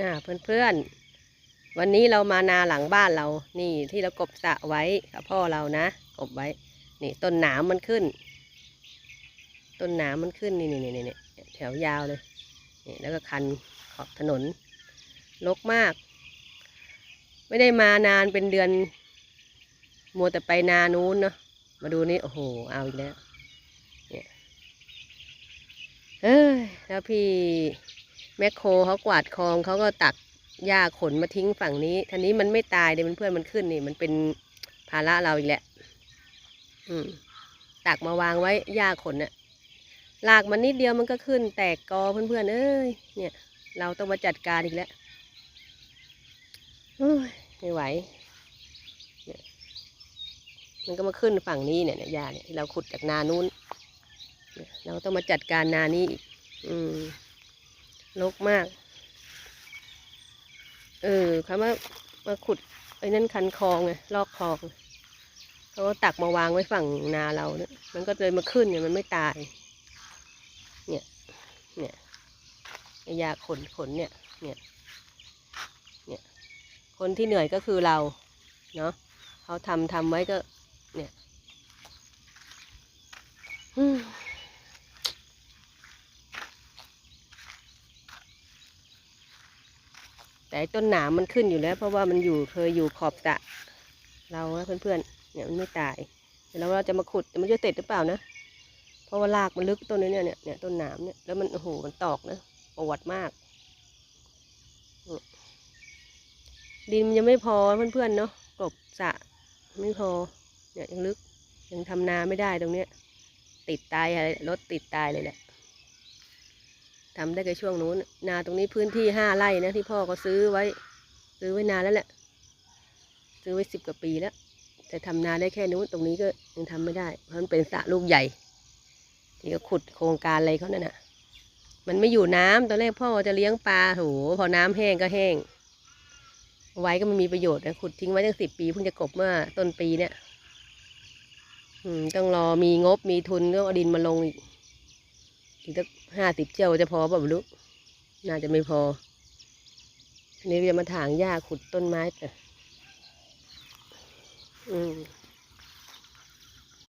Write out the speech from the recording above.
อ่าเพื่อนๆ วันนี้เรามานาหลังบ้านเรา นี่ที่เรากบสะไว้กับพ่อเรานะ กบไว้ นี่ต้นหนามมันขึ้น ต้นหนามมันขึ้นนี่นี่นี่นี่แถวยาวเลยนี่แล้วก็คันขอบถนนรกมาก ไม่ได้มานานเป็นเดือน มัวแต่ไปนานู้นเนาะ มาดูนี่โอ้โห เอาอีกแล้ว เนี่ย เอ้ยแล้วพี่ แมคโครเขากวาดคลองเขาก็ตักหญ้าขนมาทิ้งฝั่งนี้ทีนี้มันไม่ตายเดี๋ยวมันเพื่อนมันขึ้นนี่ มันเป็นภาระเราอีกแหละ อืมตักมาวางไว้หญ้าขนน่ะลากมันนิดเดียวมันก็ขึ้น แตกกอเพื่อนๆเอ้ยเนี่ย เราต้องมาจัดการอีกแล้วไม่ไหวมันก็มาขึ้นฝั่งนี้เนี่ยเนี่ยหญ้าเนี่ยที่เราขุดจากนานู้นเนี่ยเราต้องมาจัดการนานี้อีก อืม รกมาก เออเขามามาขุดไอ้นั่นคันคลองไงลอกคลองเขาก็ตักมาวางไว้ฝั่งนาเราเนี่ยมันก็เลยมาขึ้นเนี่ยมันไม่ตาย เนี่ย เนี่ยยาขนขนเนี่ย เนี่ยเนี่ย คนที่เหนื่อยก็คือเรา เนาะเขาทำทำไว้ก็ เนี่ย แต่ไอ้ต้นหนามมันขึ้นอยู่แล้ว เพราะว่ามันอยู่เคยอยู่ขอบสะเรานเพื่อนๆเนี่ยมันไม่ตายเดี๋ยวเราจะมาขุดมันจะเสร็จหรือเปล่านะเพราะว่ารากมันลึกต้นนี้เนี่ยเนี่ยต้นหนามเนี่ยแล้วมันโอ้โหมันตอกนะปวดมาก ดินมันยังไม่พอเพื่อนๆเนาะกลบสะไม่พอเนี่ยยังลึกยังทำนาไม่ได้ตรงเนี้ยติดตายอะไรรถติดตายเลยแหละ ทำได้แค่ช่วงนู้น นาตรงนี้พื้นที่ห้าไร่นะที่พ่อก็ซื้อไว้ ซื้อไว้นานแล้วแหละ ซื้อไว้สิบกว่าปีแล้ว แต่ทำนาได้แค่นู้นตรงนี้ก็ยังทำไม่ได้ เพราะมันเป็นสระลูกใหญ่ ที่ก็ขุดโครงการอะไรเขานั่นน่ะ มันไม่อยู่น้ำตอนแรกพ่อจะเลี้ยงปลาโถพอน้ำแห้งก็แห้ง ไว้ก็ไมันมีประโยชน์นะขุดทิ้งไว้ตั้งสิบปีเพิ่งจะกบเมื่อต้นปีเนี่ยต้องรอมีงบมีทุนก็เอาดินมาลงอีก อีกสักห้าสิบเจ้าจะพอปล่ะไม่รู้น่าจะไม่พอทีนี่จะมาถางหญ้าขุดต้นไม้แต่อืม